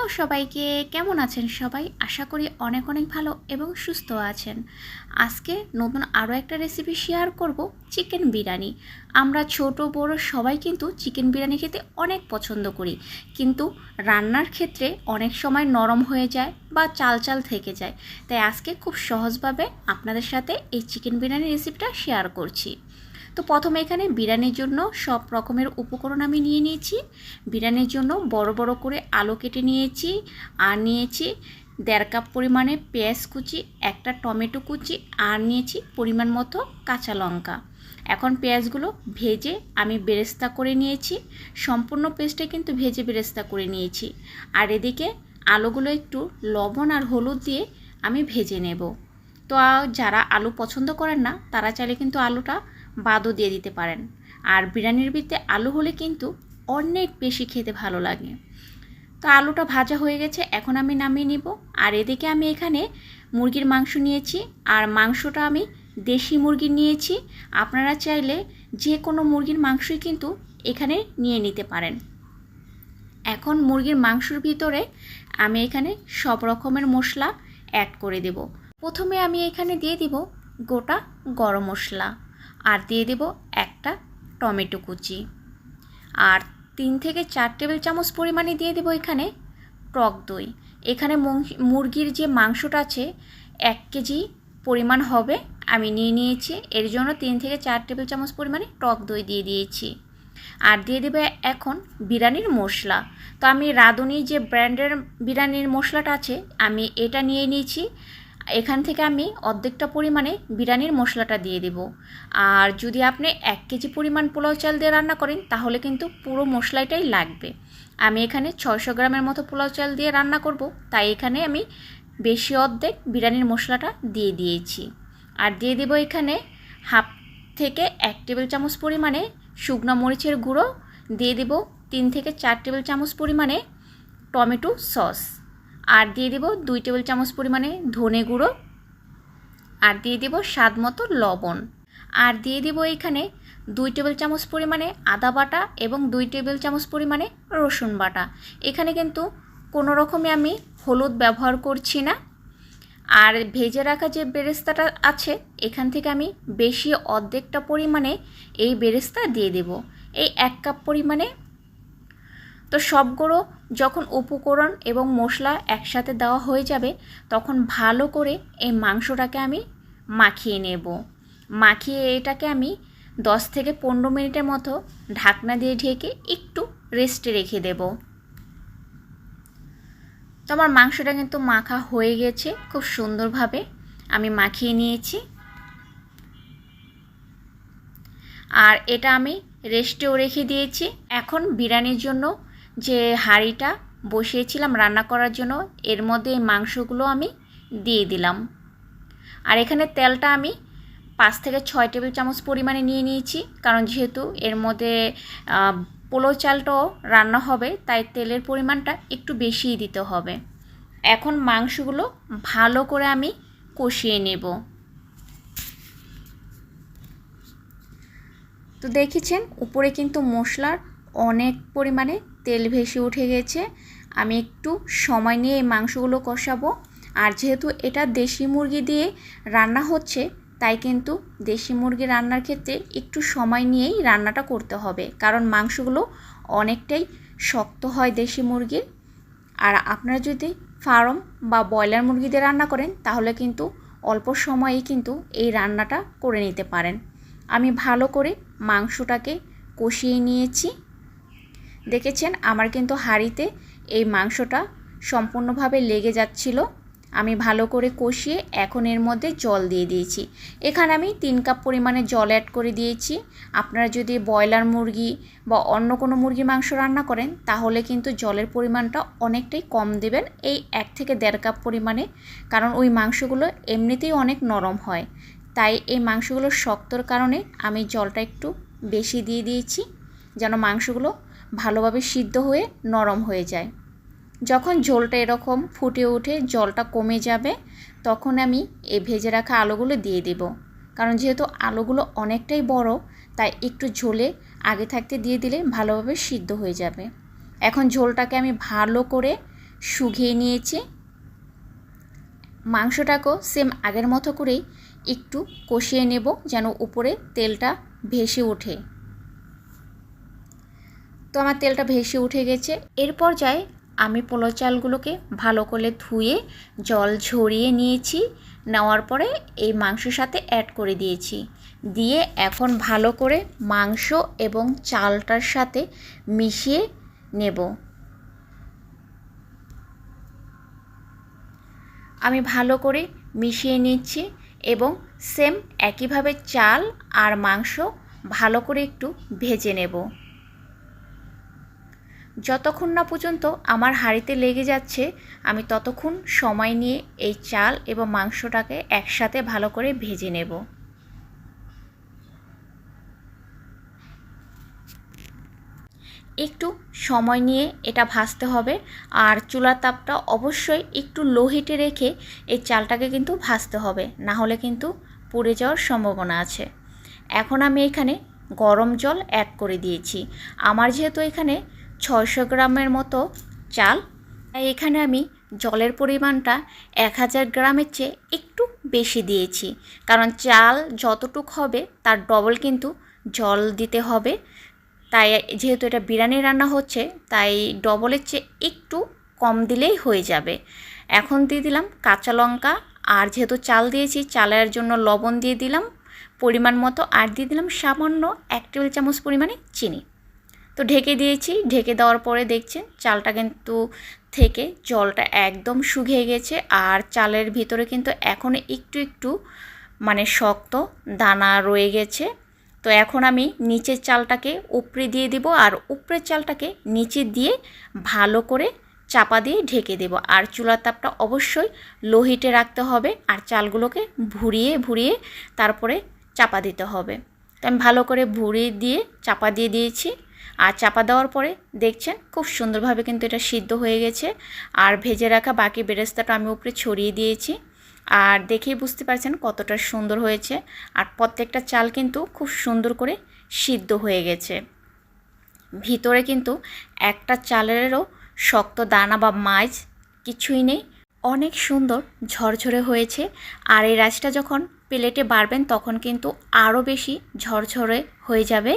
Hello সবাইকে কেমন আছেন সবাই? আশা করি অনেক অনেক ভালো এবং সুস্থ আছেন। আজকে নতুন আরও একটা রেসিপি শেয়ার করব চিকেন বিরিয়ানি। আমরা ছোট, বড় সবাই কিন্তু চিকেন বিরিয়ানি খেতে অনেক পছন্দ করি। কিন্তু রান্নার ক্ষেত্রে অনেক সময় নরম হয়ে যায় বা চাল চাল থেকে যায়। তাই আজকে খুব সহজভাবে আপনাদের সাথে এই চিকেন বিরিয়ানি রেসিপিটা শেয়ার করছি। তো প্রথমে এখানে বিরিয়ানির জন্য সব রকমের উপকরণ আমি নিয়ে নিয়েছি। বিরিয়ানির জন্য বড় বড় করে আলু কেটে নিয়েছি আর নিয়েছি দেড় কাপ পরিমাণে পেঁয়াজ কুচি, একটা টমেটো কুচি আর নিয়েছি পরিমাণ মতো কাঁচা লঙ্কা। এখন পেঁয়াজগুলো ভেজে আমি বেরেস্তা করে নিয়েছি। সম্পূর্ণ পেস্টে কিন্তু ভেজে বেরেস্তা করে নিয়েছি। আর এদিকে আলুগুলো একটু লবণ আর হলুদ দিয়ে আমি ভেজে নেব। তো যারা আলু পছন্দ করেন না, তারা চাইলে কিন্তু আলুটা বাদও দিয়ে দিতে পারেন। আর বিরিয়ানির ভিতরে আলু হলে কিন্তু অনেক বেশি খেতে ভালো লাগে। তো আলুটা ভাজা হয়ে গেছে, এখন আমি নামিয়ে নিব। আর এদিকে আমি এখানে মুরগির মাংস নিয়েছি, আর মাংসটা আমি দেশি মুরগির নিয়েছি। আপনারা চাইলে যে কোনো মুরগির মাংসই কিন্তু এখানে নিয়ে নিতে পারেন। এখন মুরগির মাংসর ভিতরে আমি এখানে সব রকমের মশলা অ্যাড করে দেব। প্রথমে আমি এখানে দিয়ে দিব গোটা গরম মশলা। আর দিয়ে দেব একটা টমেটো কুচি। আর তিন থেকে চার টেবিল চামচ পরিমাণে দিয়ে দেবো এখানে টক দই। এখানে মুরগির যে মাংসটা আছে, এক কেজি পরিমাণ হবে আমি নিয়ে নিয়েছি। এর জন্য তিন থেকে চার টেবিল চামচ পরিমাণে টক দই দিয়ে দিয়েছি। আর দিয়ে দেবে এখন বিরিয়ানির মশলা। তো আমি রাঁধুনি যে ব্র্যান্ডের বিরিয়ানির মশলাটা আছে, আমি এটা নিয়ে নিয়েছি। এখান থেকে আমি অর্ধেকটা পরিমাণে বিরিয়ানির মশলাটা দিয়ে দেব। আর যদি আপনি এক কেজি পরিমাণ পোলাও চাল দিয়ে রান্না করেন, তাহলে কিন্তু পুরো মশলাটাই লাগবে। আমি এখানে ছয়শো গ্রামের মতো পোলাও চাল দিয়ে রান্না করব, তাই এখানে আমি বেশি অর্ধেক বিরিয়ানির মশলাটা দিয়ে দিয়েছি। আর দিয়ে দেব এখানে হাফ থেকে এক টেবিল চামচ পরিমাণে শুকনো মরিচের গুঁড়ো, দিয়ে দেব তিন থেকে চার টেবিল চামচ পরিমাণে টমেটো সস। আর দিয়ে দেব দুই টেবিল চামচ পরিমাণে ধনে গুঁড়ো। আর দিয়ে দেব স্বাদ মতো লবণ। আর দিয়ে দেব এখানে দুই টেবিল চামচ পরিমাণে আদা বাটা এবং দুই টেবিল চামচ পরিমাণে রসুন বাটা। এখানে কিন্তু কোনো রকমে আমি হলুদ ব্যবহার করছি না। আর ভেজে রাখা যে বেরেস্তাটা আছে, এখান থেকে আমি বেশি অর্ধেকটা পরিমাণে এই বেরেস্তা দিয়ে দেব। এই এক কাপ পরিমাণে। তো সবগুলো যখন উপকরণ এবং মশলা একসাথে দেওয়া হয়ে যাবে, তখন ভালো করে এই মাংসটাকে আমি মাখিয়ে নেব। মাখিয়ে এটাকে আমি দশ থেকে পনেরো মিনিটের মতো ঢাকনা দিয়ে ঢেকে একটু রেস্টে রেখে দেব। তো আমার মাংসটা কিন্তু মাখা হয়ে গেছে, খুব সুন্দরভাবে আমি মাখিয়ে নিয়েছি। আর এটা আমি রেস্টেও রেখে দিয়েছি। এখন বিরিয়ানির জন্য যে হাঁড়িটা বসিয়েছিলাম রান্না করার জন্য, এর মধ্যে এই মাংসগুলো আমি দিয়ে দিলাম। আর এখানে তেলটা আমি পাঁচ থেকে ছয় টেবিল চামচ পরিমাণে নিয়ে নিয়েছি, কারণ যেহেতু এর মধ্যে পোলো চালটাও রান্না হবে, তাই তেলের পরিমাণটা একটু বেশিই দিতে হবে। এখন মাংসগুলো ভালো করে আমি কষিয়ে নেব। তো দেখেছেন, উপরে কিন্তু মশলার অনেক পরিমাণে তেল ভেসে উঠে গেছে। আমি একটু সময় নিয়ে এই মাংসগুলো কষাবো। আর যেহেতু এটা দেশি মুরগি দিয়ে রান্না হচ্ছে, তাই কিন্তু দেশি মুরগি রান্নার ক্ষেত্রে একটু সময় নিয়েই রান্নাটা করতে হবে। কারণ মাংসগুলো অনেকটাই শক্ত হয় দেশি মুরগির। আর আপনারা যদি ফার্ম বা ব্রয়লার মুরগি দিয়ে রান্না করেন, তাহলে কিন্তু অল্প সময়েই কিন্তু এই রান্নাটা করে নিতে পারেন। আমি ভালো করে মাংসটাকে কষিয়ে নিয়েছি। দেখেছেন, আমার কিন্তু হাঁড়িতে এই মাংসটা সম্পূর্ণভাবে লেগে যাচ্ছিল। আমি ভালো করে কষিয়ে এখন এর মধ্যে জল দিয়ে দিয়েছি। এখানে আমি তিন কাপ পরিমাণে জল অ্যাড করে দিয়েছি। আপনারা যদি ব্রয়লার মুরগি বা অন্য কোনো মুরগির মাংস রান্না করেন, তাহলে কিন্তু জলের পরিমাণটা অনেকটাই কম দেবেন, এই এক থেকে দেড় কাপ পরিমাণে, কারণ ওই মাংসগুলো এমনিতেই অনেক নরম হয়। তাই এই মাংসগুলো শক্তর কারণে আমি জলটা একটু বেশি দিয়ে দিয়েছি, যেন মাংসগুলো ভালোভাবে সিদ্ধ হয়ে নরম হয়ে যায়। যখন ঝোলটা এরকম ফুটে উঠে জলটা কমে যাবে, তখন আমি এই ভেজে রাখা আলুগুলো দিয়ে দেব। কারণ যেহেতু আলুগুলো অনেকটাই বড়, তাই একটু ঝোলে আগে থাকতে দিয়ে দিলে ভালোভাবে সিদ্ধ হয়ে যাবে। এখন ঝোলটাকে আমি ভালো করে শুকিয়ে নিয়েছি। মাংসটাকেও সেম আগের মতো করেই একটু কষিয়ে নেব যেন উপরে তেলটা ভেসে ওঠে। তো আমার তেলটা ভেসে উঠে গেছে। এর পর্যায়ে আমি পোলো চালগুলোকে ভালো করে ধুয়ে জল ঝরিয়ে নিয়েছি। নেওয়ার পরে এই মাংসের সাথে অ্যাড করে দিয়েছি। দিয়ে এখন ভালো করে মাংস এবং চালটার সাথে মিশিয়ে নেব। আমি ভালো করে মিশিয়ে নিচ্ছি এবং সেম একইভাবে চাল আর মাংস ভালো করে একটু ভেজে নেব। যতক্ষণ না পর্যন্ত আমার হাঁড়িতে লেগে যাচ্ছে, আমি ততক্ষণ সময় নিয়ে এই চাল এবং মাংসটাকে একসাথে ভালো করে ভেজে নেব। একটু সময় নিয়ে এটা ভাজতে হবে আর চুলার তাপটা অবশ্যই একটু লো হিটে রেখে এই চালটাকে কিন্তু ভাজতে হবে, না হলে কিন্তু পুড়ে যাওয়ার সম্ভাবনা আছে। এখন আমি এখানে গরম জল অ্যাড করে দিয়েছি। আমার যেহেতু এখানে ছয়শো গ্রামের মতো চাল। তাই এখানে আমি জলের পরিমাণটা এক হাজার গ্রামের চেয়ে একটু বেশি দিয়েছি। কারণ চাল যতটুক হবে তার ডবল কিন্তু জল দিতে হবে। তাই যেহেতু এটা বিরিয়ানি রান্না হচ্ছে, তাই ডবলের চেয়ে একটু কম দিলেই হয়ে যাবে। এখন দিয়ে দিলাম কাঁচা লঙ্কা। আর যেহেতু চাল দিয়েছি, চালের জন্য লবণ দিয়ে দিলাম। পরিমাণ মতো আর দিয়ে দিলাম সামান্য এক টেবিল চামচ পরিমাণে চিনি। তো ঢেকে দিয়েছি। ঢেকে দেওয়ার পরে দেখছেন চালটা কিন্তু থেকে জলটা একদম শুকিয়ে গেছে আর চালের ভিতরে কিন্তু এখন একটু একটু মানে শক্ত দানা রয়ে গেছে। তো এখন আমি নিচের চালটাকে উপরে দিয়ে দিব আর উপরের চালটাকে নিচে দিয়ে ভালো করে চাপা দিয়ে ঢেকে দেব। আর চুলার তাপটা অবশ্যই লো হিটে রাখতে হবে আর চালগুলোকে ভুরিয়ে ভুরিয়ে তারপরে চাপা দিতে হবে। তো আমি ভালো করে ভুরিয়ে দিয়ে চাপা দিয়ে দিয়েছি। আর চাপা দেওয়ার পরে দেখছেন খুব সুন্দরভাবে কিন্তু এটা সিদ্ধ হয়ে গেছে। আর ভেজে রাখা বাকি বেরেস্তাটা আমি উপরে ছড়িয়ে দিয়েছি। আর দেখেই বুঝতে পারছেন কতটা সুন্দর হয়েছে। আর প্রত্যেকটা চাল কিন্তু খুব সুন্দর করে সিদ্ধ হয়ে গেছে। ভিতরে কিন্তু একটা চালেরও শক্ত দানা বা মাছ কিছুই নেই। অনেক সুন্দর ঝরঝরে হয়েছে। আর এই রাইসটা যখন প্লেটে বাড়বেন তখন কিন্তু আরও বেশি ঝরঝরে হয়ে যাবে।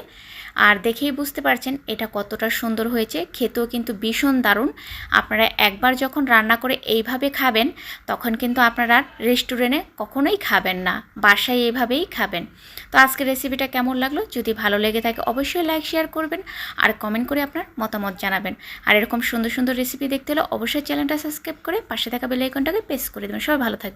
আর দেখেই বুঝতে পারছেন এটা কতটা সুন্দর হয়েছে। খেতেও কিন্তু ভীষণ দারুণ। আপনারা একবার যখন রান্না করে এইভাবে খাবেন, তখন কিন্তু আপনারা রেস্টুরেন্টে কখনোই খাবেন না, বাসায় এইভাবেই খাবেন। তো আজকের রেসিপিটা কেমন লাগল? যদি ভালো লেগে থাকে, অবশ্যই লাইক, শেয়ার করবেন আর কমেন্ট করে আপনার মতামত জানাবেন। আর এরকম সুন্দর সুন্দর রেসিপি দেখতে হলে অবশ্যই চ্যানেলটা সাবস্ক্রাইব করে পাশে থাকা বেল আইকনটাকে প্রেস করে দেবেন। সবাই ভালো থাকবে